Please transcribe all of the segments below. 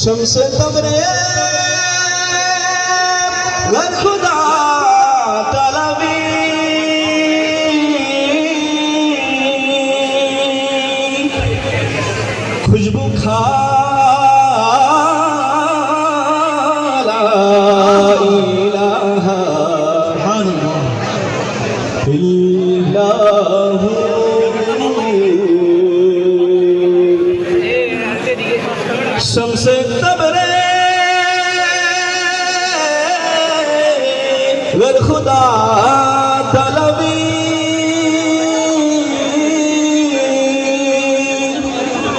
شمس تبریز لکھدا طلبی খুদা তলবি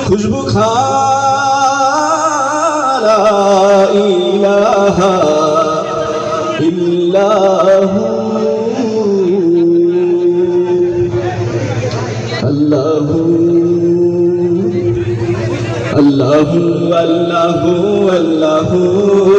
খুশবু খারা ইলাহা ইল্লাহু আল্লাহু আল্লাহু আল্লাহু আল্লাহু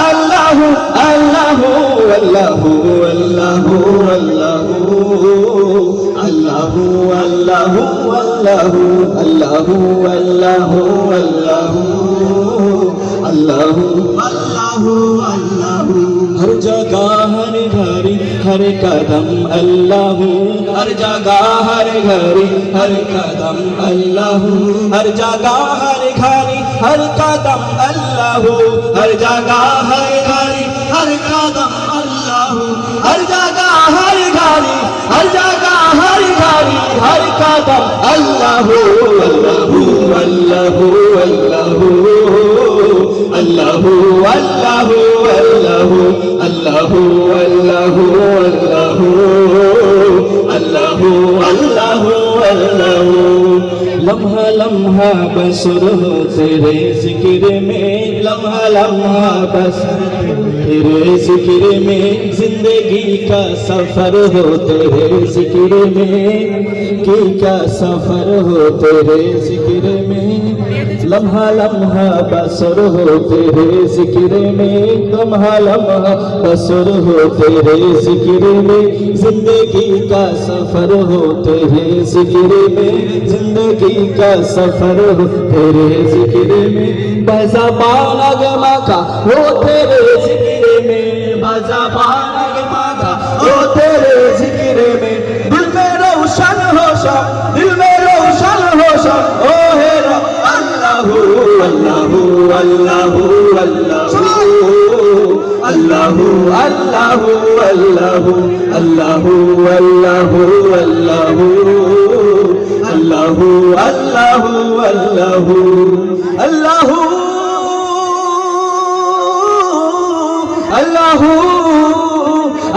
আল্লাহু আল্লাহু আল্লাহু আল্লাহু আল্লাহু আল্লাহু আল্লাহু আল্লাহু আল্লাহু আল্লাহু আল্লাহু আল্লাহু हर जगह हर घर हर कदम अल्लाह हर जगह हर घर हर कदम अल्लाह हर जगह हर घर ہر قدم اللہ ہر جگہ ہر گھڑی ہر قدم اللہ ہر جگہ ہر گھڑی ہر جگہ ہر گھڑی ہر قدم اللہ اللہ اللہ اللہ اللہ اللہ اللہ लम्हा बस हो तेरे ज़िक्र में, लम्हा लम्हा बस। तेरे ज़िक्र में ज़िंदगी का सफ़र हो, तेरे ज़िक्र में कि क्या सफ़र हो, तेरे ज़िक्र में। लम्हा लम्हा बसर हो तेरे ज़िक्र में, लम्हा लम्हा बसर हो तेरे ज़िक्र में। ज़िंदगी का सफ़र हो, तेरे ज़िक्र में। जिंदगी का सफर हो तेरे जिक्र में बजा पालग माका वो तेरे जिक्र में बजा पालग माका वो तेरे जिक्र में दिल में रोशन हो सब दिल में रोशन हो सब ओ हे रब अल्लाह अल्लाह अल्लाह अल्लाह अल्लाह अल्लाह अल्लाह अल्लाह अल्लाह अल्लाह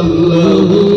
الله